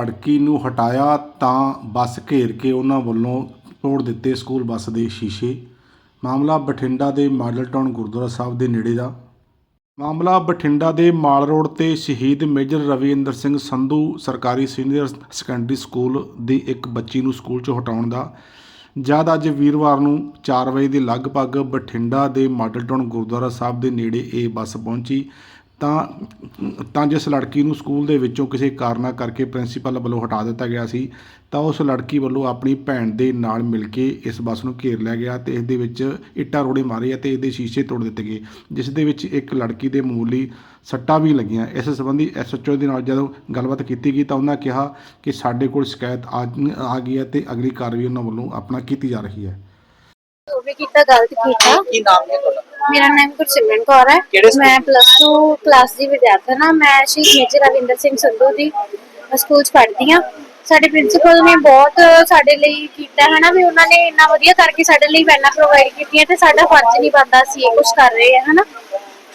ਲੜਕੀ ਨੂੰ ਹਟਾਇਆ ਤਾਂ ਬੱਸ ਘੇਰ ਕੇ ਉਹਨਾਂ ਵੱਲੋਂ ਤੋੜ ਦਿੱਤੇ ਸਕੂਲ ਬੱਸ ਦੇ ਸ਼ੀਸ਼ੇ। ਮਾਮਲਾ ਬਠਿੰਡਾ ਦੇ ਮਾਡਲ ਟਾਊਨ ਗੁਰਦੁਆਰਾ ਸਾਹਿਬ ਦੇ ਨੇੜੇ ਦਾ। ਮਾਮਲਾ ਬਠਿੰਡਾ ਦੇ ਮਾਲ ਰੋਡ ਤੇ ਸ਼ਹੀਦ ਮੇਜਰ ਰਵਿੰਦਰ ਸਿੰਘ ਸੰਧੂ ਸਰਕਾਰੀ ਸੀਨੀਅਰ ਸੈਕੰਡਰੀ ਸਕੂਲ ਦੀ ਇੱਕ ਬੱਚੀ ਨੂੰ ਸਕੂਲ 'ਚੋਂ ਹਟਾਉਣ ਦਾ। ਜਦ ਅੱਜ ਵੀਰਵਾਰ ਨੂੰ 4 ਵਜੇ ਦੇ ਲਗਭਗ ਬਠਿੰਡਾ ਦੇ ਮਾਡਲ ਟਾਊਨ ਗੁਰਦੁਆਰਾ ਸਾਹਿਬ ਦੇ ਨੇੜੇ ਇਹ ਬੱਸ ਪਹੁੰਚੀ ਤਾਂ ਤਾਂ ਜਿਸ ਲੜਕੀ ਨੂੰ ਸਕੂਲ ਦੇ ਵਿੱਚੋਂ ਕਿਸੇ ਕਾਰਨਾ ਕਰਕੇ ਪ੍ਰਿੰਸੀਪਲ ਵੱਲੋਂ ਹਟਾ ਦਿੱਤਾ ਗਿਆ ਸੀ ਤਾਂ ਉਸ ਲੜਕੀ ਵੱਲੋਂ ਆਪਣੀ ਭੈਣ ਦੇ ਨਾਲ ਮਿਲ ਕੇ ਇਸ ਬੱਸ ਨੂੰ ਘੇਰ ਲਿਆ ਗਿਆ ਤੇ ਇਸ ਦੇ ਵਿੱਚ ਇੱਟਾਂ ਰੋੜੇ ਮਾਰੇ ਅਤੇ ਇਹਦੇ ਸ਼ੀਸ਼ੇ ਤੋੜ ਦਿੱਤੇ ਗਏ ਜਿਸ ਦੇ ਵਿੱਚ ਇੱਕ ਲੜਕੀ ਦੇ ਮਾਮੂਲੀ ਸੱਟਾਂ ਵੀ ਲੱਗੀਆਂ। ਇਸ ਸੰਬੰਧੀ ਐਸਐਚਓ ਦੇ ਨਾਲ ਜਦੋਂ ਗੱਲਬਾਤ ਕੀਤੀ ਗਈ ਤਾਂ ਉਹਨਾਂ ਕਿਹਾ ਕਿ ਸਾਡੇ ਕੋਲ ਸ਼ਿਕਾਇਤ ਆ ਆ ਗਈ ਹੈ ਤੇ ਅਗਲੀ ਕਾਰਵਾਈ ਉਹਨਾਂ ਵੱਲੋਂ ਆਪਣਾ ਕੀਤੀ ਜਾ ਰਹੀ ਹੈ। ਉਹ ਵੀ ਕੀਤਾ ਗਲਤ ਕੀਤਾ? ਕੀ ਨਾਮ ਹੈ ਤੁਹਾਡਾ? ਮੇਰਾ ਨਾਮ ਗੁਰਸਿਮਰਨ ਕੌਰ ਹੈ। ਕਿਹੜੇ ਸਕੂਲ? ਮੈਂ ਪਲੱਸ 2 ਕਲਾਸ ਦੀ ਵਿਦਿਆਰਥਣ ਹਾਂ। ਮੈਂ ਸ਼ਹੀਦ ਮੇਜਰ ਰਵਿੰਦਰ ਸਿੰਘ ਸੰਧੂ ਦੀ ਸਕੂਲ 'ਚ ਪੜ੍ਹਦੀ ਹਾਂ। ਸਾਡੇ ਪ੍ਰਿੰਸੀਪਲ ਨੇ ਬਹੁਤ ਸਾਡੇ ਲਈ ਕੀਤਾ ਹੈ ਨਾ ਵੀ ਉਹਨਾਂ ਨੇ ਇੰਨਾ ਵਧੀਆ ਕਰਕੇ ਸਾਡੇ ਲਈ ਵੈਨਾਂ ਪ੍ਰੋਵਾਈਡ ਕੀਤੀਆਂ ਤੇ ਸਾਡਾ ਫਰਜ਼ ਨਹੀਂ ਬਣਦਾ ਸੀ ਇਹ ਕੁਝ ਕਰ ਰਹੇ ਆ ਹਨਾ।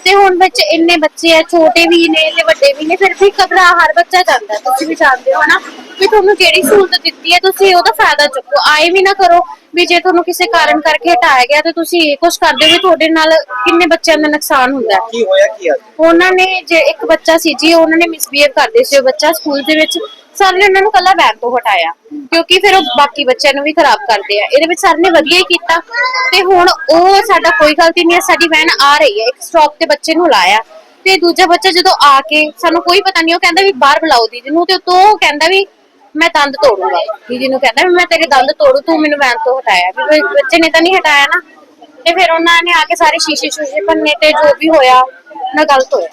ਤੇ ਹੁਣ ਵਿੱਚ ਇੰਨੇ ਬੱਚੇ ਆ ਛੋਟੇ ਵੀ ਨੇ ਤੇ ਵੱਡੇ ਵੀ ਨੇ ਫਿਰ ਵੀ ਘਬਰਾ ਹਰ ਬੱਚਾ ਜਾਂਦਾ ਤੁਸੀਂ ਵੀ ਜਾਣਦੇ ਹੋ ਹਨਾ। ਵੀ ਤੁਹਾਨੂੰ ਜਿਹੜੀ ਸਹੂਲਤ ਦਿੱਤੀ ਹੈ ਤੁਸੀਂ ਉਹਦਾ ਫਾਇਦਾ ਚੁੱਕੋ। ਆਏ ਵੀ ਨਾ ਕਰੋ ਵੀ ਜੇ ਤੁਹਾਨੂੰ ਕਿਸੇ ਕਾਰਨ ਕਰਕੇ ਹਟਾਇਆ ਗਿਆ ਤੇ ਤੁਸੀਂ ਇਹ ਕੁਝ ਕਰਦੇ ਹੋ ਵੀ ਤੁਹਾਡੇ ਨਾਲ ਕਿੰਨੇ ਬੱਚਿਆਂ ਦਾ ਨੁਕਸਾਨ ਹੁੰਦਾ ਹੈ। ਕੀ ਹੋਇਆ ਕੀ ਅੱਜ ਉਹਨਾਂ ਨੇ ਜੇ ਇੱਕ ਬੱਚਾ ਸੀ ਜੀ ਉਹਨਾਂ ਨੇ ਮਿਸਬੀਹੇਵ ਕਰਦੇ ਸੀ ਉਹ ਬੱਚਾ ਸਕੂਲ ਦੇ ਵਿੱਚ ਸਰ ਨੇ ਉਹਨਾਂ ਨੂੰ ਕੱਲਾ ਬੈਗ ਤੋਂ ਹਟਾਇਆ। ਕਿਉਂਕਿ ਫਿਰ ਉਹ ਬਾਕੀ ਬੱਚਿਆਂ ਨੂੰ ਵੀ ਖਰਾਬ ਕਰਦੇ ਆ। ਇਹਦੇ ਵਿੱਚ ਸਰ ਨੇ ਵਧੀਆ ਹੀ ਕੀਤਾ। ਤੇ ਹੁਣ ਉਹ ਸਾਡਾ ਕੋਈ ਗਲਤੀ ਨਹੀਂ ਹੈ ਸਾਡੀ ਵੈਨ ਆ ਰਹੀ ਹੈ ਇੱਕ ਸਟਾਪ ਤੇ ਬੱਚੇ ਨੂੰ ਲਾਇਆ। ਤੇ ਦੂਜਾ ਬੱਚਾ ਜਦੋਂ ਆ ਕੇ ਸਾਨੂੰ ਕੋਈ ਪਤਾ ਨਹੀਂ ਉਹ ਕਹਿੰਦਾ ਵੀ ਬਾਹਰ ਬੁਲਾਓ ਦੀਦੀ ਨੂੰ ਤੇ ਉਤੋਂ ਉਹ ਕਹਿੰਦਾ ਵੀ ਮੈਂ ਦੰਦ ਤੋੜੂੰਗਾ। ਦੀਦੀ ਨੂੰ ਕਹਿੰਦਾ ਵੀ ਮੈਂ ਤੇਰੇ ਦੰਦ ਤੋੜੂ ਤੂੰ ਮੈਨੂੰ ਵੈਨ ਤੋਂ ਹਟਾਇਆ? ਵੀ ਕੋਈ ਬੱਚੇ ਨੇ ਤਾਂ ਨਹੀਂ ਹਟਾਇਆ ਨਾ। ਤੇ ਫਿਰ ਉਹਨਾਂ ਨੇ ਆ ਕੇ ਸਾਰੇ ਸ਼ੀਸ਼ੇ ਸ਼ੂਸ਼ੇ ਭੰਨੇ ਤੇ ਜੋ ਵੀ ਹੋਇਆ ਨਾ ਗਲਤ ਹੋਇਆ।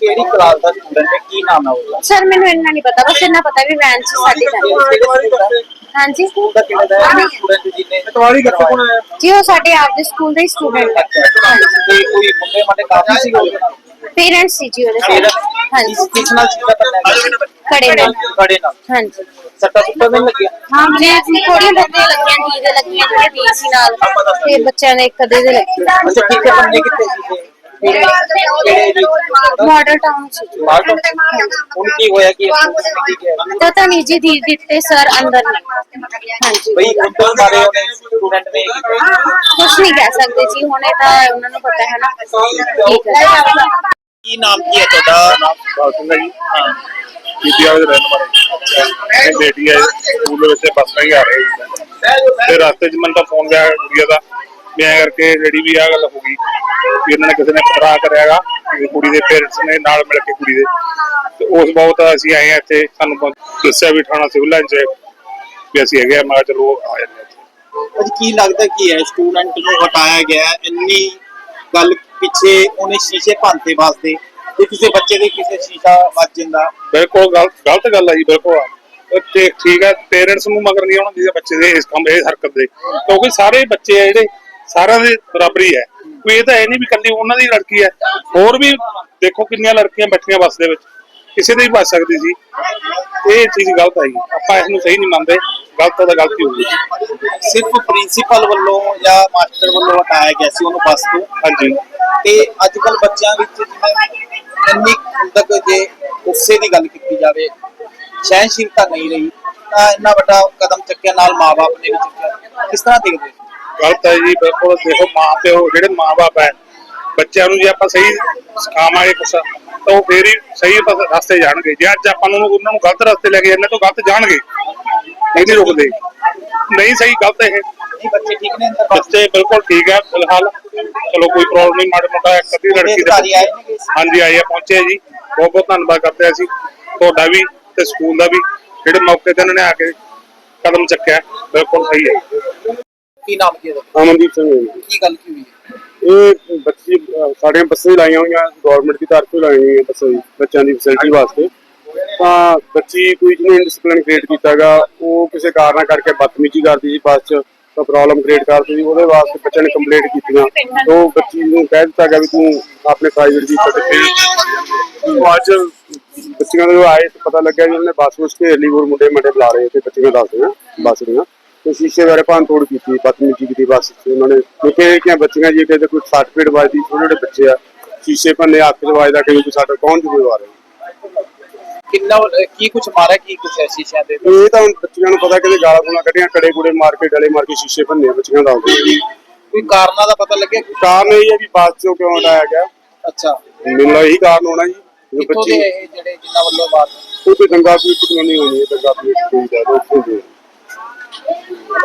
ਕਿਹੜੀ ਕਲਾਸ ਦਾ ਸਟੂਡੈਂਟ ਹੈ? ਕੀ ਨਾਮ ਹੈ ਉਹਦਾ? ਸਰ ਮੈਨੂੰ ਇੰਨਾ ਨਹੀਂ ਪਤਾ ਬਸ ਇੰਨਾ ਪਤਾ ਵੀ ਵੈਨ ਚ ਸਾਡੀ ਜਾਂਦੀ ਹੈ। ਹਾਂਜੀ? ਸਕੂਲ ਦਾ ਕਿਹੜਾ ਦਾ ਸਟੂਡੈਂਟ ਜਿਹਨੇ ਤਵਾਰੀ ਕਿੱਥੇ ਕੋਣ ਆਇਆ? ਜੀ ਉਹ ਸਾਡੇ ਆਪਦੇ ਸਕੂਲ ਦੇ ਸਟੂਡੈਂਟ ਹੈ। ਤੇ ਕੋਈ ਮੁੰਡੇ ਮਾਡੇ ਕਾਫੀ ਸੀ ਨਾਲ? ਪੇਰੈਂਟਸ ਸੀ ਜੀ ਉਹਦੇ ਹਾਂਜੀ। ਕਿਸ- ਕਿਸ ਨਾਲ ਸੀਗਾ ਪਤਾ ਖੜੇ ਨਾਲ। ਖੜੇ ਨਾਲ। ਹਾਂਜੀ। ਸੱਟਾ ਸੁੱਟਾ ਨਹੀਂ ਲੱਗਿਆ? ਹਾਂ ਜੀ ਥੋੜੀਆਂ ਬੱਚੇ ਲੱਗੀਆਂ ਜੀ ਦੇ ਲੱਗੀਆਂ ਜਿਹੜੇ ਵੀਰ ਸੀ ਨਾਲ। ਤੇ ਬੱਚਿਆਂ ਦੇ ਇੱਕ ਅੱਧੇ ਦੇ ਲੱਗੇ ਅੱਛਾ ਕਿੱਥੇ ਬੰਦੇ ਕਿੱਥੇ ਸੀ? ਕਿਹੜੇ ਜੀ ਮਾਡਲ ਟਾਊਨ ਸੀ। ਬਾਹਰ ਹੁਣ ਕੀ ਹੋਇਆ ਕੀ ਠੀਕ ਹੈ? ਪਤਾ ਨਹੀਂ ਜੀ ਦੀਦੀ ਦਿੱਤੇ ਸਰ ਅੰਦਰ ਨੇ। ਹਾਂਜੀ। ਬਈ ਮਾਰੇ ਉਹਨੇ ਸਟੂਡੈਂਟ ਨੇ? ਕੁਝ ਨਹੀਂ ਕਹਿ ਸਕਦੇ ਜੀ ਹੁਣ ਤਾਂ ਉਹਨਾਂ ਨੂੰ ਪਤਾ ਹੈ ਨਾ। ਠੀਕ ਹੈ। ਕੀ ਨਾਮ ਕੀ ਹੈ ਤੁਹਾਡਾ? ਨਾਮ ਬਾਸਨ ਜੀ ਹਾਂ। ਪੀਪੀਆ ਦੇ ਰਹਿਣ ਵਾਲੇ। ਇਹ ਬੇਟੀ ਹੈ ਸਕੂਲ ਦੇ ਵਿੱਚ ਬੱਸ ਨਹੀਂ ਆ ਰਹੀ ਤੇ ਰਸਤੇ 'ਚ ਮੈਨੂੰ ਤਾਂ ਫੋਨ ਗਿਆ ਕੁੜੀਆ ਦਾ। ਐਂ ਕਰਕੇ ਜਿਹੜੀ ਵੀ ਆ ਗੱਲ ਹੋ ਗਈ ਵੀ ਇਹਨਾਂ ਨੇ ਕਿਸੇ ਨੇ ਪਰਾ ਕਰਿਆਗਾ ਕੁੜੀ ਦੇ ਪੇਰੈਂਟਸ ਨੇ ਨਾਲ ਮਿਲ ਕੇ ਕੁੜੀ ਦੇ। ਤੇ ਉਸ ਬਹੁਤ ਅਸੀਂ ਆਏ ਆ ਇੱਥੇ ਸਾਨੂੰ ਦੱਸਿਆ ਵੀ ਥਾਣਾ ਸਿਵਲ ਲਾਈਨ 'ਚ ਵੀ ਅਸੀਂ ਹੈਗੇ ਆ ਮੈਂ ਚਲੋ ਆ ਜਾਂਦੇ। ਅੱਜ ਕੀ ਲੱਗਦਾ ਕੀ ਹੈ? ਸਟੂਡੈਂਟ ਨੂੰ ਹਟਾਇਆ ਗਿਆ? ਇੰਨੀ ਗੱਲ ਪਿੱਛੇ ਉਹਨੇ ਸ਼ੀਸ਼ੇ ਭੰਨਤੇ ਵਾਸਤੇ ਤੇ ਕਿਸੇ ਬੱਚੇ ਦੇ ਕਿਸੇ ਸ਼ੀਸ਼ਾ ਵੱਜ ਜਾਂਦਾ। ਬਿਲਕੁਲ ਗਲਤ ਗਲਤ ਗੱਲ ਹੈ ਜੀ, ਬਿਲਕੁਲ। ਉਹ ਤੇ ਠੀਕ ਹੈ ਪੇਰੈਂਟਸ ਨੂੰ ਮਗਰ ਨਹੀਂ ਆਉਣਾ ਚਾਹੀਦਾ ਬੱਚੇ ਦੇ ਇਸ ਕੰਮ, ਇਹ ਹਰਕਤ ਦੇ। ਕਿਉਂਕਿ ਸਾਰੇ ਬੱਚੇ ਆ ਜਿਹੜੇ, ਸਾਰਿਆਂ ਦੇ ਬਰਾਬਰੀ ਹੈ ਕੋਈ ਇਹ ਤਾਂ ਇਹ ਨਹੀਂ ਵੀ ਕੱਲੀ ਉਹਨਾਂ ਦੀ ਲੜਕੀ ਹੈ ਹੋਰ ਵੀ ਦੇਖੋ ਕਿੰਨੀਆਂ ਲੜਕੀਆਂ ਬੈਠੀਆਂ ਬੱਸ ਦੇ ਵਿੱਚ। ਕਿਸੇ ਦੀ ਵੀ ਬਚ ਸਕਦੀ ਸੀ ਇਹ ਚੀਜ਼ ਗਲਤ ਹੈ ਜੀ। ਆਪਾਂ ਇਸ ਨੂੰ ਸਹੀ ਨਹੀਂ ਮੰਨਦੇ। ਗਲਤ ਤਾਂ ਗਲਤੀ ਹੋ ਗਈ ਸਿਰਫ ਪ੍ਰਿੰਸੀਪਲ ਵੱਲੋਂ ਜਾਂ ਮਾਸਟਰ ਵੱਲੋਂ ਹਟਾਇਆ ਗਿਆ ਸੀ ਉਹਨੂੰ ਬੱਸ ਤੋਂ? ਹਾਂਜੀ। ਤੇ ਅੱਜ ਕੱਲ ਬੱਚਿਆਂ ਵਿੱਚ ਜਿਵੇਂ ਇੰਨੀ ਤੱਕ ਜੇ ਗੁੱਸੇ ਦੀ ਗੱਲ ਕੀਤੀ ਜਾਵੇ ਸਹਿਨਸ਼ੀਲਤਾ ਨਹੀਂ ਰਹੀ ਤਾਂ ਇੰਨਾ ਵੱਡਾ ਕਦਮ ਚੱਕਿਆ ਨਾਲ ਮਾਪੇ ਨੇ ਵੀ ਚੱਕਿਆ। ਕਿਸ ਤਰ੍ਹਾਂ ਦੇਖਦੇ? ਗਲਤ ਹੈ ਜੀ ਬਿਲਕੁਲ। ਦੇਖੋ ਮਾਂ ਪਿਓ ਜਿਹੜੇ ਮਾਂ-ਬਾਪ ਹੈ ਬੱਚਿਆਂ ਨੂੰ ਜੇ ਆਪਾਂ ਸਹੀ ਸਿਖਾਵਾਂਗੇ ਕੁਛ ਤਾਂ ਉਹ ਫੇਰ ਹੀ ਸਹੀ ਰਸਤੇ ਜਾਣਗੇ। ਜੇ ਅੱਜ ਆਪਾਂ ਨੂੰ ਉਹਨਾਂ ਨੂੰ ਗਲਤ ਰਸਤੇ ਲੈ ਕੇ ਜਾਂਦੇ ਤਾਂ ਗਲਤ ਜਾਣਗੇ ਨਹੀਂ ਨਹੀਂ ਰੁਕਦੇ। ਨਹੀਂ ਸਹੀ ਗਲਤ ਇਹ। ਬੱਚੇ ਠੀਕ ਨੇ ਅੰਦਰ? ਬੱਸ ਬੱਚੇ ਬਿਲਕੁਲ ਠੀਕ ਹੈ ਫਿਲਹਾਲ। ਚਲੋ ਕੋਈ ਪ੍ਰੋਬਲਮ ਨਹੀਂ ਮਾੜਾ ਮੋਟਾ ਇੱਕ ਅੱਧੀ ਲੜਕੀ ਦੇ ਹਾਂਜੀ ਆਏ ਆ ਪਹੁੰਚੇ ਆ ਜੀ। ਬਹੁਤ ਬਹੁਤ ਧੰਨਵਾਦ ਕਰਦੇ ਹਾਂ ਅਸੀਂ। ਤੁਹਾਡਾ ਵੀ ਤੇ ਸਕੂਲ ਦਾ ਵੀ ਜਿਹੜੇ ਮੌਕੇ ਤੇ ਇਹਨਾਂ ਨੇ ਆ ਕੇ ਕਦਮ ਚੱਕਿਆ ਬਿਲਕੁਲ ਸਹੀ ਹੈ। ਕੀ ਨਾਮ ਕੀ ਹੈ? ਅਮਨਦੀਪ ਸਿੰਘ ਕੀ ਗੱਲ ਕੀ? ਇਹ ਬੱਚੀ, ਅਹ ਸਾਡੀਆਂ ਬੱਸਾਂ ਲਾਈਆਂ ਹੋਈਆਂ ਗਵਰਨਮੈਂਟ ਦੀ ਤਰਫੋਂ ਲਾਈਆਂ ਹੋਈਆਂ ਬੱਸਾਂ ਜੀ, ਬੱਚਿਆਂ ਦੀ ਫੈਸਿਲਿਟੀ ਵਾਸਤੇ। ਤਾਂ ਬੱਚੀ ਕੋਈ ਜਿਹਨੇ ਡਿਸਪਲਿਨ ਕ੍ਰੀਏਟ ਕੀਤਾਗਾ, ਉਹ ਕਿਸੇ ਕਾਰਨਾਂ ਕਰਕੇ ਬਦਤਮੀਜ਼ੀ ਕਰਦੀ ਸੀ, ਬੱਸ 'ਚ ਤਾਂ ਪ੍ਰੋਬਲਮ ਕ੍ਰੀਏਟ ਕਰਦੀ ਸੀ, ਉਹਦੇ ਵਾਸਤੇ ਬੱਚਿਆਂ ਨੇ ਕੰਪਲੇਂਟ ਕੀਤੀਆਂ ਉਹ ਬੱਚੀ ਨੂੰ ਕਹਿ ਦਿੱਤਾ ਗਿਆ ਵੀ ਤੂੰ ਆਪਣੇ ਪ੍ਰਾਈਵੇਟ ਦੀ ਸਰਟੀਫਿਕੇਟ ਅੱਜ ਬੱਚਿਆਂ ਦੇ ਆਏ ਪਤਾ ਲੱਗਿਆ ਵੀ ਉਹਨੇ ਬੱਸ ਵਿੱਚ ਘੇਰ ਲਈ, ਹੋਰ ਮੁੰਡੇ ਮੰਡੇ ਬੁਲਾ ਰਹੇ ਤੇ ਬੱਚੀਆਂ ਦੱਸਦੀਆਂ ਬੱਸ ਦੀਆਂ। ਤੇ ਸ਼ੀਸ਼ੇ ਬਾਰੇ ਭੰਨ ਤੋੜ ਕੀਤੀ ਬਦਤਮੀਜ਼ੀ ਕੀਤੀ ਬੱਸ ਉਹਨਾਂ ਨੇ ਕਿਉਂਕਿ ਕਿਹਾ ਬੱਚੀਆਂ ਜੀ ਕਿਤੇ ਕੋਈ ਸਰਟੀਫਿਕੇਟ ਵੱਜਦੀ ਛੋਟੇ ਛੋਟੇ ਬੱਚੇ ਆ ਸ਼ੀਸ਼ੇ ਭੰਨੇ ਅੱਖ 'ਚ ਵੱਜਦਾ ਕਿ ਸਾਡਾ ਕੌਣ ਜ਼ਿੰਮੇਵਾਰ ਹੈ? ਕਿੰਨਾ ਕੀ ਕੁਝ ਮਾਰਿਆ ਕੀ ਕੁਝ ਹੈ ਸ਼ੀਸ਼ਿਆਂ ਦੇ ਇਹ ਤਾਂ ਹੁਣ ਬੱਚਿਆਂ ਨੂੰ ਪਤਾ ਕਿਤੇ ਗਾਲਾਂ ਗੂਲਾਂ ਕੱਢੀਆਂ ਕੜੇ ਕੁੜੇ ਮਾਰ ਕੇ ਡਲੇ ਮਾਰ ਕੇ ਸ਼ੀਸ਼ੇ ਭੰਨੇ ਬੱਚਿਆਂ ਦਾ। ਕੋਈ ਕਾਰਨਾਂ ਦਾ ਪਤਾ ਲੱਗਿਆ ਕਾਰਨ ਇਹ ਹੈ ਵੀ ਬੱਸ ਚੋਂ ਕਿਉਂ ਹਟਾਇਆ ਗਿਆ। ਅੱਛਾ। ਮੈਨੂੰ ਇਹੀ ਕਾਰਨ ਹੋਣਾ ਜੀ ਜੋ ਕਿੱਥੋਂ ਦੇ ਬੱਚੇ ਇਹ ਜਿਹੜੇ ਜਿਨ੍ਹਾਂ ਵੱਲੋਂ ਬਾਤ ਕੋਈ ਕੋਈ ਦੰਗਾ ਕੋਈ ਕਲੋਨੀ ਹੋਣੀ ਹੈ ਦੰਗਾ ਕੋਈ ਕੋਈ ਦਾ ਦੇ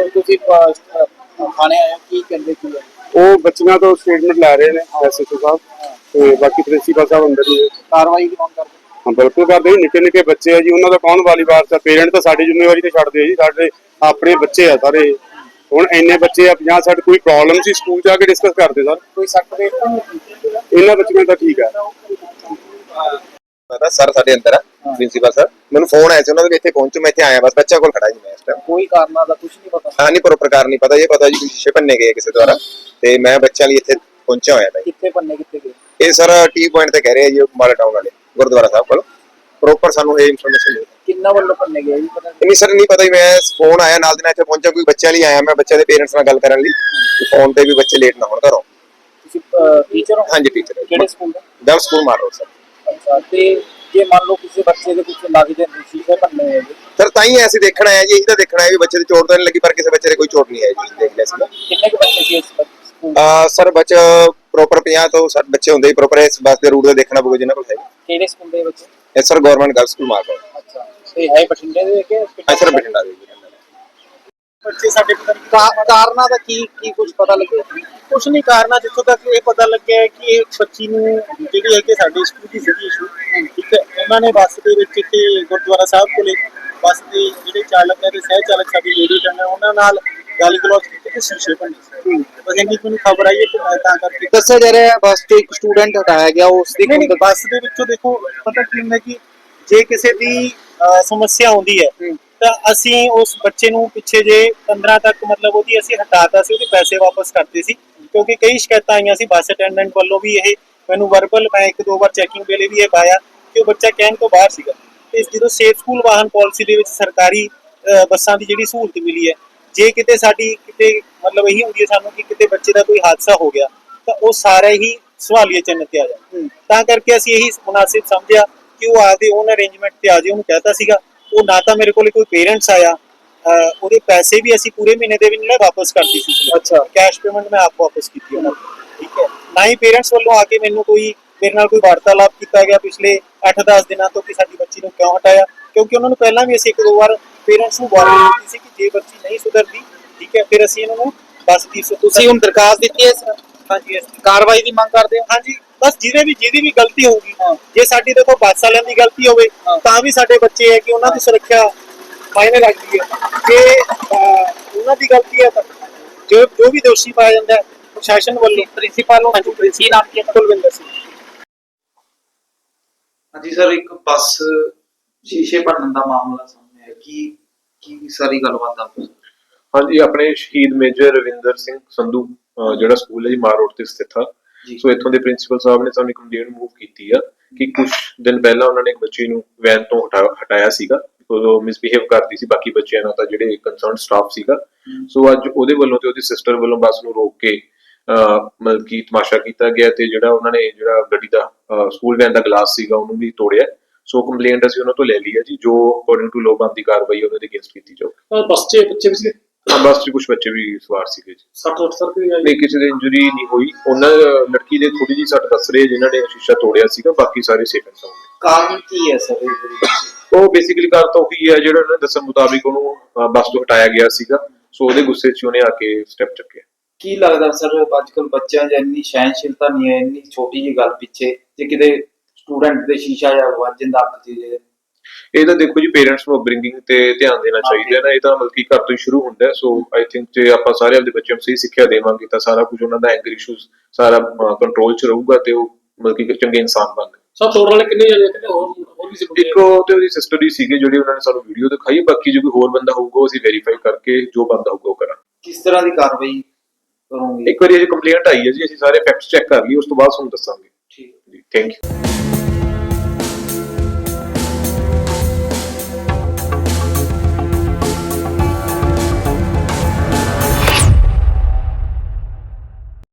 ਤੁਸੀਂ ਥਾਣੇ ਆਏ ਹੋ, ਕੀ ਕਹਿੰਦੇ ਕੀ ਹੈ? ਉਹ ਬੱਚਿਆਂ ਤੋਂ ਸਟੇਟਮੈਂਟ ਲੈ ਰਹੇ ਨੇ ਐਸਐਚਓ ਸਾਹਿਬ ਤੇ ਬਾਕੀ ਪ੍ਰਿੰਸੀਪਲ ਸਾਹਿਬ ਅੰਦਰ ਹੀ ਨੇ। ਕਾਰਵਾਈ ਕੌਣ ਕਰਦਾ? ਹਾਂ ਬਿਲਕੁਲ ਕਰਦੇ ਜੀ ਨਿੱਕੇ ਨਿੱਕੇ ਬੱਚੇ ਆ ਜੀ ਉਹਨਾਂ ਦਾ ਕੌਣ ਵਾਲੀ ਵਾਰਸ ਆ ਪੇਰੈਂਟ ਤਾਂ ਸਾਡੀ ਜ਼ਿੰਮੇਵਾਰੀ ਤੇ ਛੱਡਦੇ ਆ ਜੀ ਸਾਡੇ ਆਪਣੇ ਬੱਚੇ ਆ ਸਾਰੇ। ਹੁਣ ਇੰਨੇ ਬੱਚੇ ਆ 50 60 ਕੋਈ ਪ੍ਰੋਬਲਮ ਸੀ ਸਕੂਲ ਜਾ ਕੇ ਡਿਸਕਸ ਕਰਦੇ ਸਰ? ਕੋਈ ਸੱਟ ਵੇਟ ਤਾਂ ਨਹੀਂ ਕੀਤੀ? ਇਹਨਾਂ ਬੱਚਿਆਂ ਦਾ ਠੀਕ ਆ। ਪਤਾ ਸਰ ਸਾਡੇ ਅੰਦਰ ਆ ਪ੍ਰਿੰਸੀਪਲ ਸਰ। ਮੈਨੂੰ ਫੋਨ ਆਇਆ ਸੀ ਉਹਨਾਂ ਦੇ ਵੀ ਇੱਥੇ ਪਹੁੰਚੋ ਮੈਂ ਇੱਥੇ ਆਇਆ ਬਸ ਬੱਚਾ ਕੋਲ ਖੜਾ ਜੀ ਮੈਂ ਇਸ ਟਾਈਮ ਕੋਈ ਕਾਰਨਾਂ ਦਾ ਕੁਝ ਨਹੀਂ ਪਤਾ। ਹਾਂ ਨਹੀਂ ਪਰ ਪ੍ਰਕਾਰ ਨਹੀਂ ਪਤਾ ਇਹ ਪਤਾ ਜੀ ਕਿ ਸ਼ੀਸ਼ੇ ਭੰਨੇ ਗਏ ਕਿਸੇ ਦੁਆਰਾ। ਤੇ ਮੈਂ ਬੱਚਿਆਂ ਲਈ ਇੱਥੇ ਪਹੁੰਚਿਆ ਹੋਇਆ ਭਾਈ। ਕਿੱਥੇ ਪੰਨੇ ਕਿੱਥੇ ਗਏ? ਇਹ ਸਰ ਟੀ ਪੁਆਇੰਟ ਤੇ ਕਹਿ ਰਹੇ ਆ ਜੀ ਮਾਲ ਟਾਊਨ ਵਾਲੇ ਗੁਰਦੁਆਰਾ ਸਾਹਿਬ ਕੋਲ। ਪ੍ਰੋਪਰ ਸਾਨੂੰ ਇਹ ਇਨਫੋਰਮੇਸ਼ਨ ਨਹੀਂ ਕਿੰਨਾ ਵੱਲੋਂ ਪੰਨੇ ਗਏ ਜੀ? ਪਤਾ ਨਹੀਂ। ਨਹੀਂ ਸਰ ਨਹੀਂ ਪਤਾ ਜੀ ਮੈਂ ਫੋਨ ਆਇਆ ਨਾਲ ਦੀ ਨਾਲ ਇੱਥੇ ਪਹੁੰਚਿਆ ਕੋਈ ਬੱਚਿਆਂ ਲਈ ਆਇਆ ਮੈਂ ਬੱਚਿਆਂ ਦੇ ਪੇਰੈਂਟਸ ਨਾਲ ਗੱਲ ਕਰਨ ਲਈ। ਫੋਨ ਤੇ ਵੀ ਬੱਚੇ ਲੇਟ ਨਾ ਹੋਣ ਘਰੋਂ। ਤੁਸੀਂ ਟੀਚਰ ਹੋ? ਹਾਂਜੀ ਟੀਚਰ ਕਿਹੜੇ ਸਕੂਲ ਦਾ? ਗਰਲ ਸਕੂਲ ਮਾਰੋ ਸਰ ਅੱਛਾ ਤੇ ਜੇ ਮੰਨ ਲਓ ਕਿਸੇ ਬੱਚੇ ਦੇ ਕੁਝ ਲੱਗ ਤੇ ਸਰ ਹੀ ਅਸੀਂ ਦੇਖਣ ਆਏ ਜੀ ਇਹੀ ਤਾਂ ਦੇਖਣਾ ਹੈ ਵੀ ਬੱਚੇ ਦੀ ਚੋਟ ਤਾਂ ਨਹੀਂ ਲੱਗੀ ਪਰ ਕਿਸੇ ਬੱਚੇ ਦੇ ਕੋਈ ਚੋਟ ਨਹੀਂ ਆਈ ਜੀ ਦੇਖ ਲਿਆ ਸੀਗਾ। ਕਿੰਨੇ ਕੁ ਬੱਚੇ ਸੀ ਇਸ ਸਕੂਲ ਆ ਸਰ ਬੱਚਾ ਪ੍ਰੋਪਰ 50 ਤੋਂ 60 ਬੱਚੇ ਹੁੰਦੇ ਹੀ ਪ੍ਰੋਪਰ ਇਸ ਬੱਸ ਦੇ ਰੂਟ ਦਾ ਦੇਖਣਾ ਪਊਗਾ ਜਿਨ੍ਹਾਂ ਕੋਲ ਹੈ। ਕਿਹੜੇ ਸਕੂਲ ਦੇ ਬੱਚੇ ਇਹ sir government girl school Marko ਅੱਛਾ ਤੇ ਹੈ ਬਠਿੰਡੇ ਦੇ ਕਿ ਹਾਂ ਸਰ ਬਠਿੰਡਾ ਦੇ? ਜੀ। ਬੱਚੇ ਸਾਡੇ ਪਤਾ ਨਹੀਂ। ਕਾ- ਕਾਰਨਾਂ ਦਾ ਕੀ ਕੀ ਕੁਝ ਪਤਾ ਲੱਗਿਆ ਕੁਛ ਨਹੀਂ ਕਾਰਨਾ ਜਿੱਥੋਂ ਤੱਕ ਇਹ ਪਤਾ ਲੱਗਿਆ ਹੈ ਕਿ ਇੱਕ ਬੱਚੀ ਨੂੰ ਜਿਹੜੀ ਹੈ ਕਿ ਸਾਡੇ ਸਕੂਲ ਦੀ ਸੀਗੀ ਇਸ਼ੂ ਠੀਕ ਹੈ ਉਹਨਾਂ ਨੇ ਬੱਸ ਦੇ ਵਿੱਚ ਇੱਥੇ ਗੁਰਦੁਆਰਾ ਸਾਹਿਬ ਕੋਲੇ ਬੱਸ ਦੇ ਜਿਹੜੇ ਚਾਲਕ ਹੈ ਤੇ ਸਹਿ ਚਾਲਕ ਸਾਡੀ ਲੇਡੀ ਟੰਗਾ ਉਹਨਾਂ ਨਾਲ ਗਾਲੀ ਗਲੋਚ ਕੀਤੀ ਤੇ ਸ਼ੀਸ਼ੇ ਭੰਨੇ। ਬਸ ਇੰਨੀ ਕੁ ਮੈਨੂੰ ਖਬਰ ਆਈ ਹੈ ਕਿ ਮੈਂ ਤਾਂ ਕਰਕੇ ਦੱਸਿਆ ਜਾ ਰਿਹਾ ਹੈ ਬੱਸ ਤੋਂ ਇੱਕ ਸਟੂਡੈਂਟ ਹਟਾਇਆ ਗਿਆ ਉਸ ਦੀ ਨਹੀਂ ਬੱਸ ਦੇ ਵਿੱਚੋਂ ਦੇਖੋ ਪਤਾ ਕੀ ਹੁੰਦਾ ਕਿ ਜੇ ਕਿਸੇ ਦੀ ਅਹ, ਸਮੱਸਿਆ ਆਉਂਦੀ ਹੈ। ਤਾਂ ਅਸੀਂ ਉਸ ਬੱਚੇ ਨੂੰ ਪਿੱਛੇ ਜੇ 15 ਤੱਕ ਮਤਲਬ ਉਹਦੀ ਅਸੀਂ ਹਟਾਤਾ ਸੀ ਉਹਦੇ ਪੈਸੇ ਵਾਪਸ ਕਰਤੇ ਸੀ ਕਿਉਂਕਿ ਕਈ ਸ਼ਿਕਾਇਤਾਂ ਆਈਆਂ ਸੀ ਬੱਸ ਅਟੈਂਡੈਂਟ ਵੱਲੋਂ ਵੀ ਇਹ ਮੈਨੂੰ ਵਰਬਲ ਮੈਂ ਇੱਕ ਦੋ ਵਾਰ ਚੈਕਿੰਗ ਵੇਲੇ ਵੀ ਇਹ ਪਾਇਆ ਕਿ ਉਹ ਬੱਚਾ ਕਹਿਣ ਤੋਂ ਬਾਹਰ ਸੀਗਾ। ਤੇ ਜਦੋਂ ਸੇਫ ਸਕੂਲ ਵਾਹਨ ਪਾਲਿਸੀ ਦੇ ਵਿੱਚ ਸਰਕਾਰੀ ਬੱਸਾਂ ਦੀ ਜਿਹੜੀ ਸਹੂਲਤ ਮਿਲੀ ਹੈ ਜੇ ਕਿਤੇ ਸਾਡੀ ਕਿਤੇ ਮਤਲਬ ਇਹੀ ਹੁੰਦੀ ਹੈ ਸਾਨੂੰ ਕਿ ਕਿਤੇ ਬੱਚੇ ਦਾ ਕੋਈ ਹਾਦਸਾ ਹੋ ਗਿਆ ਤਾਂ ਉਹ ਸਾਰਾ ਹੀ ਸਵਾਲੀਆ ਚਿੰਨ੍ਹ ਤੇ ਆ ਜਾਂਦਾ। ਤਾਂ ਕਰਕੇ ਅਸੀਂ ਇਹੀ ਮੁਨਾਸਿਬ ਸਮਝਿਆ ਕਿ ਉਹ ਆਪਦੇ ਓਨ ਅਰੇਂਜਮੈਂਟ ਤੇ ਆ ਜੇ ਉਹਨੂੰ ਕਹਿਤਾ ਸੀਗਾ। ਉਹ ਨਾ ਤਾਂ ਮੇਰੇ ਕੋਲ ਕੋਈ ਪੇਰੈਂਟਸ ਆਇਆ ਉਹਦੇ ਪੈਸੇ ਵੀ ਅਸੀਂ ਪੂਰੇ ਮਹੀਨੇ ਦੇ ਵੀ ਨਹੀਂ ਵਾਪਸ ਕਰਤੀ ਸੀ। ਅੱਛਾ। ਕੈਸ਼ ਪੇਮੈਂਟ ਮੈਂ ਆਪ ਵਾਪਸ ਕੀਤੀ ਉਹਨਾਂ ਨੂੰ ਠੀਕ ਹੈ। ਨਾ ਹੀ ਪੇਰੈਂਟਸ ਵੱਲੋਂ ਆ ਕੇ ਮੈਨੂੰ ਕੋਈ ਮੇਰੇ ਨਾਲ ਕੋਈ ਵਾਰਤਾਲਾਪ ਕੀਤਾ ਗਿਆ ਪਿਛਲੇ 8-10 ਦਿਨਾਂ ਤੋਂ ਕਿ ਸਾਡੀ ਬੱਚੀ ਨੂੰ ਕਿਉਂ ਹਟਾਇਆ ਕਿਉਂਕਿ ਉਹਨਾਂ ਨੂੰ ਪਹਿਲਾਂ ਵੀ ਅਸੀਂ ਇੱਕ ਦੋ ਵਾਰ ਪੇਰੈਂਟਸ ਨੂੰ ਵਾਰਨਿੰਗ ਦਿੱਤੀ ਸੀ ਕਿ ਜੇ ਬੱਚੀ ਨਹੀਂ ਸੁਧਰਦੀ ਠੀਕ ਹੈ ਫਿਰ ਅਸੀਂ ਇਹਨਾਂ ਨੂੰ ਬੱਸ ਦੀ ਤੁਸੀਂ ਹੁਣ ਦਰਖਾਸਤ ਦਿੱਤੀ ਹੈ ਸਰ ਹਾਂਜੀ। ਕਾਰਵਾਈ ਦੀ ਮੰਗ ਕਰਦੇ ਹੋ? ਹਾਂਜੀ। ਬਸ ਜਿਹਦੇ ਵੀ ਜਿਹਦੀ ਵੀ ਗਲਤੀ ਹੋਊਗੀ ਜੇ ਸਾਡੀ ਦੇਖੋ ਬੱਸ ਵਾਲਿਆਂ ਦੀ ਗਲਤੀ ਹੋਵੇ ਤਾਂ ਵੀ ਸਾਡੇ ਬੱਚੇ ਹੈ ਕਿ ਉਹਨਾਂ ਦੀ ਸੁਰੱਖਿਆ ਮਾਇਨੇ ਰੱਖਦੀ ਹੈ। ਜੇ ਅਹ, ਉਹਨਾਂ ਦੀ ਗਲਤੀ ਹੈ ਤਾਂ ਜੋ ਜੋ ਵੀ ਦੋਸ਼ੀ ਪਾਇਆ ਜਾਂਦਾ ਹੈ ਪ੍ਰਸ਼ਾਸਨ ਵੱਲੋਂ। ਪ੍ਰਿੰਸੀਪਲ ਨੂੰ ਹਾਂਜੀ ਪ੍ਰਿੰਸੀਪਲ ਨਾਮ ਕੀ ਹੈ? ਕੁਲਵਿੰਦਰ ਸਿੰਘ। ਹਾਂਜੀ ਸਰ ਇੱਕ ਬੱਸ ਸ਼ੀਸ਼ੇ ਭੰਨਣ ਦਾ ਮਾਮਲਾ ਸਾਹਮਣੇ ਆਇਆ। ਕੀ ਕੀ ਸਾਰੀ ਗੱਲਬਾਤ ਆ? ਹਾਂਜੀ ਆਪਣੇ ਸ਼ਹੀਦ ਮੇਜਰ ਰਵਿੰਦਰ ਸਿੰਘ ਸੰਧੂ ਅਹ ਜਿਹੜਾ ਸਕੂਲ ਹੈ ਜੀ ਮਾਰ ਰੋਡ ਤੇ ਸਥਿਤ ਆ। ਸੋ ਇੱਥੋਂ ਦੇ ਪ੍ਰਿੰਸੀਪਲ ਸਾਹਿਬ ਨੇ ਸਾਨੂੰ ਇੱਕ ਕੰਪਲੇਂਟ ਮੂਵ ਕੀਤੀ ਆ ਕਿ ਕੁਝ ਦਿਨ ਪਹਿਲਾਂ ਉਹਨਾਂ ਨੇ ਇੱਕ ਬੱਚੀ ਨੂੰ ਵੈਨ ਤੋਂ ਹਟਾਇਆ ਸੀਗਾ। ਉਹ ਮਿਸਬਿਹੇਵ ਕਰਦੀ ਸੀ, ਬਾਕੀ ਬੱਚਿਆਂ ਨਾਲ ਤਾਂ ਜਿਹੜੇ ਕੰਸਰਨ ਸਟਾਫ ਸੀਗਾ। ਸੋ ਅੱਜ ਉਹਦੇ ਵੱਲੋਂ ਤੇ ਉਹਦੀ ਸਿਸਟਰ ਵੱਲੋਂ ਬੱਸ ਨੂੰ ਰੋਕ ਕੇ ਮਤਲਬ ਕਿ ਤਮਾਸ਼ਾ ਕੀਤਾ ਗਿਆ ਤੇ ਜਿਹੜਾ ਉਹਨਾਂ ਨੇ, ਜਿਹੜਾ ਗੱਡੀ ਦਾ ਸਕੂਲ ਵੈਨ ਦਾ ਗਲਾਸ ਸੀਗਾ ਉਹਨੂੰ ਵੀ ਤੋੜਿਆ। ਸੋ ਕੰਪਲੇਂਟ ਅਸੀਂ ਉਹਨਾਂ ਤੋਂ ਲੈ ਲਈ ਹੈ ਜੀ, ਜੋ ਅਕੋਰਡਿੰਗ ਟੂ ਲੋਬਾਂ ਦੀ ਕਾਰਵਾਈ ਉਹਨਾਂ ਦੇ ਅਗੇਂਸਟ ਕੀਤੀ ਜਾਊਗੀ। ਬੱਸ 'ਚ ਬੱਚੇ ਵੀ ਹਾਂ ਬੱਸ 'ਚ ਕੁਝ ਬੱਚੇ ਵੀ ਸਵਾਰ ਸੀਗੇ ਜੀ। 60 ਸਰ ਵੀ ਨਹੀਂ ਕਿਸੇ ਦੇ ਇੰਜਰੀ ਨਹੀਂ ਹੋਈ। ਉਹਨਾਂ ਲੜਕੀ ਦੇ ਥੋੜੀ ਜਿਹੀ ਸੱਟ ਦੱਸ ਰਹੇ ਜਿਨ੍ਹਾਂ ਨੇ ਸ਼ੀਸ਼ਾ ਤੋੜਿਆ ਸੀਗਾ ਬਾਕੀ ਸਾਰੇ ਸੇਫ ਐਂਡ ਸਾਊਂਡ ਕਾਰਨ ਕੀ ਹੈ ਸਰ ਉਹ ਬੇਸਿਕਲੀ ਕਾਰ ਤਾਂ ਉਹੀ ਹੈ ਜਿਹੜਾ ਉਹਨਾਂ ਦੱਸਣ ਮੁਤਾਬਿਕ ਉਹਨੂੰ ਬੱਸ ਤੋਂ ਹਟਾਇਆ ਗਿਆ ਸੀਗਾ। ਸੋ ਉਹਦੇ ਗੁੱਸੇ 'ਚ ਉਹਨੇ ਆ ਕੇ ਸਟੈਪ ਚੱਕਿਆ। ਕੀ ਲੱਗਦਾ ਸਰ ਅੱਜਕੱਲ ਬੱਚਿਆਂ 'ਚ ਇੰਨੀ ਸਹਿਨਸ਼ੀਲਤਾ ਨਹੀਂ ਹੈ ਇੰਨੀ ਛੋਟੀ ਜਿਹੀ ਗੱਲ ਪਿੱਛੇ ਜੇ ਕਿਤੇ ਸਟੂਡੈਂਟ ਦੇ ਸ਼ੀਸ਼ਾ ਜਾਂ ਵੱਜ ਜਾਂਦਾ ਅੱਖ 'ਚ ਜੇ ਇਹ ਤਾਂ ਦੇਖੋ ਜੀ ਪੇਰੈਂਟਸ ਨੂੰ ਅਪਬ੍ਰਿੰਗਿੰਗ ਤੇ ਧਿਆਨ ਦੇਣਾ ਚਾਹੀਦਾ ਹੈ ਨਾ ਇਹ ਤਾਂ ਮਤਲਬ ਕਿ ਘਰ ਤੋਂ ਹੀ ਸ਼ੁਰੂ ਹੁੰਦਾ ਹੈ। ਸੋ ਆਈ ਥਿੰਕ ਜੇ ਆਪਾਂ ਸਾਰੇ ਆਪਣੇ ਬੱਚਿਆਂ ਨੂੰ ਸਹੀ ਸਿੱਖਿਆ ਦੇਵਾਂਗੇ ਤਾਂ ਸਾਰਾ ਕੁਝ ਉਹਨਾਂ ਦਾ ਐਂਗਰ ਇਸ਼ੂਜ਼ ਸਾਰਾ ਕੰਟਰੋਲ 'ਚ ਰਹੂਗਾ ਤੇ ਉਹ ਮਤਲਬ ਕਿ ਚੰਗੇ ਇਨਸਾਨ ਬਣਨਗੇ। ਸਭ ਤੋੜਨ ਵਾਲੇ ਕਿੰਨੇ ਜਣੇ ਕਿੰਨੇ ਹੋਰ ਹੋਰ ਵੀ ਸੀ ਇੱਕ ਉਹ ਤੇ ਉਹਦੀ ਸਿਸਟਰ ਹੀ ਸੀਗੇ ਜਿਹੜੀ ਉਹਨਾਂ ਨੇ ਸਾਨੂੰ ਵੀਡੀਓ ਦਿਖਾਈ ਬਾਕੀ ਜੇ ਕੋਈ ਹੋਰ ਬੰਦਾ ਹੋਊਗਾ ਉਹ ਅਸੀਂ ਵੈਰੀਫਾਈ ਕਰਕੇ ਜੋ ਬੰਦਾ ਹੋਊਗਾ ਉਹ ਕਰਾਂਗੇ। ਕਿਸ ਤਰ੍ਹਾਂ ਦੀ ਕਾਰਵਾਈ ਕਰੋਗੇ? ਇੱਕ ਵਾਰੀ ਇਹ ਕੰਪਲੇਂਟ ਆਈ ਹੈ ਜੀ ਅਸੀਂ ਸਾਰੇ ਫੈਕਟਸ ਚੈੱਕ ਕਰ ਲਈ ਉਸ ਤੋਂ ਬਾਅਦ ਤੁਹਾਨੂੰ ਦੱਸਾਂਗੇ। ਠੀਕ। ਜੀ ਥੈਂਕ ਯੂ